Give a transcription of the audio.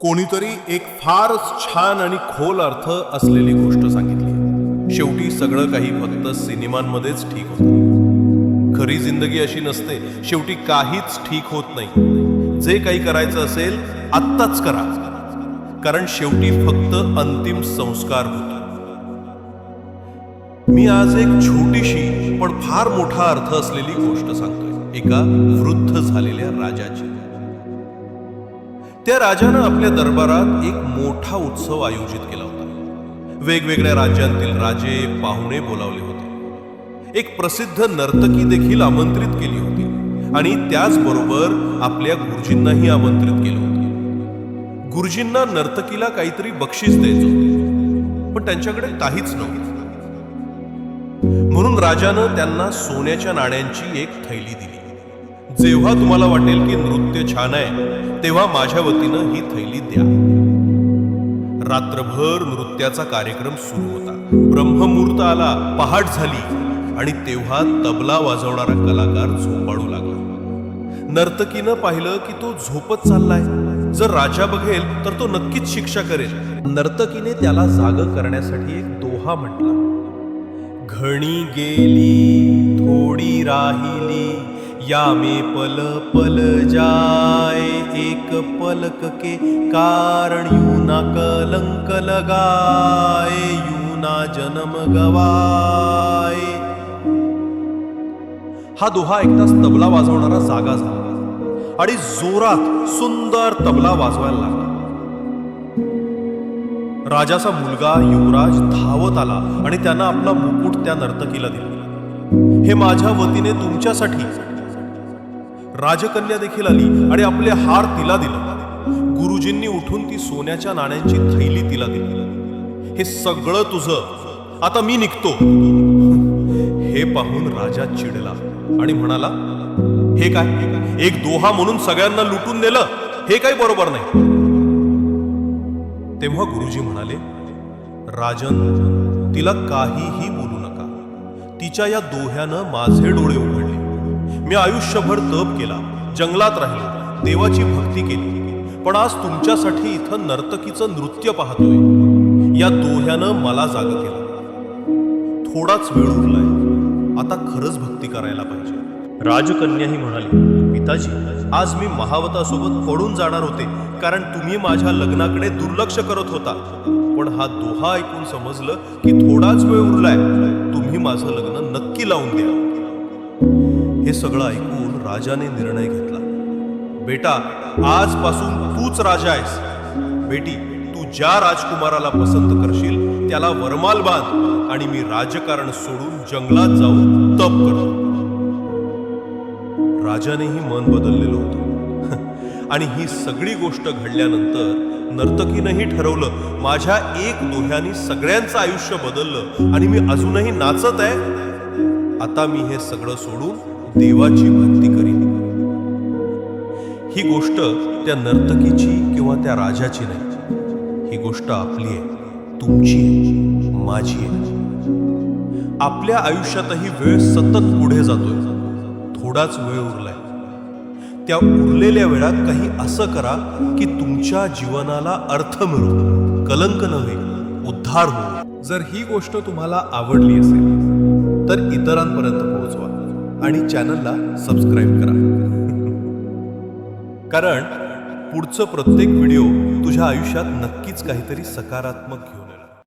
कोणीतरी एक फारच छान आणि खोल अर्थ असलेली गोष्ट सांगितली. शेवटी सगळं काही फक्त सिनेमांमध्येच ठीक होत. खरी जिंदगी अशी नसते शेवटी काहीच ठीक होत नाही. जे काही करायचं असेल आत्ताच करा. कारण शेवटी फक्त अंतिम संस्कार होतो. मी आज एक छोटीशी पण फार मोठा अर्थ असलेली गोष्ट सांगतोय. एका वृद्ध झालेल्या राजाची. त्या राजानं आपल्या दरबारात एक मोठा उत्सव आयोजित केला होता. वेगवेगळ्या राज्यांतील राजे पाहुणे बोलावले होते. एक प्रसिद्ध नर्तकी देखील आमंत्रित केली होती आणि त्याचबरोबर आपल्या गुरुजींनाही आमंत्रित केले होते. गुरुजींना नर्तकीला काहीतरी बक्षीस द्यायचं होते. पण त्यांच्याकडे काहीच नव्हतं. म्हणून राजानं त्यांना सोन्याच्या नाण्यांची एक थैली दिली. जेव्हा तुम्हाला वाटेल की नृत्य छान आहे तेव्हा माझ्या वतीनं ही थैली द्या. रात्रभर नृत्याचा कार्यक्रम सुरू होता. ब्रह्ममुहूर्त आला पहाट झाली आणि तेव्हा तबला वाजवणारा कलाकार झोपाडू लागला. नर्तकीनं पाहिलं की तो झोपत चाललाय. जर राजा बघेल तर तो नक्कीच शिक्षा करेल. नर्तकीने त्याला जाग करण्यासाठी एक दोहा म्हटला. घणी गेली थोडी राही या मे पल पल जाय एक पलक के कारण यूना कलंक लगाय यूना जन्म गवाय हा दोहा एकदाच तबला वाजवणारा जागा झाला. आणि जोरात सुंदर तबला वाजवायला लागला. राजाचा मुलगा युवराज धावत आला आणि त्यानं आपला मुकुट त्या नर्तकीला दिला. हे माझ्या वतीने तुमच्यासाठी राजकन्या देखील आली आणि आपले हार तिला दिला. गुरुजींनी उठून ती सोन्याच्या नाण्यांची थैली तिला दिली. हे सगळं तुझं. आता मी निघतो. हे पाहून राजा चिडला आणि म्हणाला हे काय? एक दोहा म्हणून सगळ्यांना लुटून नेलं? हे काही बरोबर नाही. तेव्हा गुरुजी म्हणाले राजन तिला काहीही बोलू नका. तिच्या या दोह्यानं माझे डोळे उघडले. मी आयुष्यभर तप केला जंगलात राहिलो देवाची भक्ती केली. पण आज तुमच्यासाठी इथं नर्तकीचं नृत्य पाहतोय. या दोह्यानं मला जाग केला. थोडाच वेळ उरलाय. आता खरंच भक्ती करायला पाहिजे. राजकन्याही म्हणाली पिताजी आज मी महावतासोबत पडून जाणार होते कारण तुम्ही माझ्या लग्नाकडे दुर्लक्ष करत होता. पण हा दोहा ऐकून समजलं की थोडाच वेळ उरलाय. तुम्ही माझं लग्न नक्की लावून द्या. हे सगळं ऐकून राजाने निर्णय घेतला. बेटा आजपासून तूच राजा आहेस. बेटी तू ज्या राजकुमाराला पसंत करशील त्याला वरमाल बांध आणि मी राजकारण सोडून जंगलात जाऊन तप करतो. राजानेही मन बदललेलं होतं. आणि ही सगळी गोष्ट घडल्यानंतर नर्तकीनंही ठरवलं माझ्या एक दोह्यानी सगळ्यांचं आयुष्य बदललं आणि मी अजूनही नाचत आहे. आता मी हे सगळं सोडून देवाची भक्ती करीन. ही गोष्ट त्या नर्तकीची किंवा त्या राजाची नाही. ही गोष्ट आपली आहे तुमची आहे माझी आहे. आपल्या आयुष्यातही वेळ सतत पुढे जातोय. थोडाच वेळ उरलाय. त्या उरलेल्या वेळात काही असं करा की तुमच्या जीवनाला अर्थ मिळो. कलंक नव्हे उद्धार हो जर ही गोष्ट तुम्हाला आवडली असेल तर इतरांपर्यंत पोहोचवा. आणि चॅनलला सबस्क्राईब करा. कारण पुढचं प्रत्येक व्हिडिओ तुझ्या आयुष्यात नक्कीच काहीतरी सकारात्मक घेऊन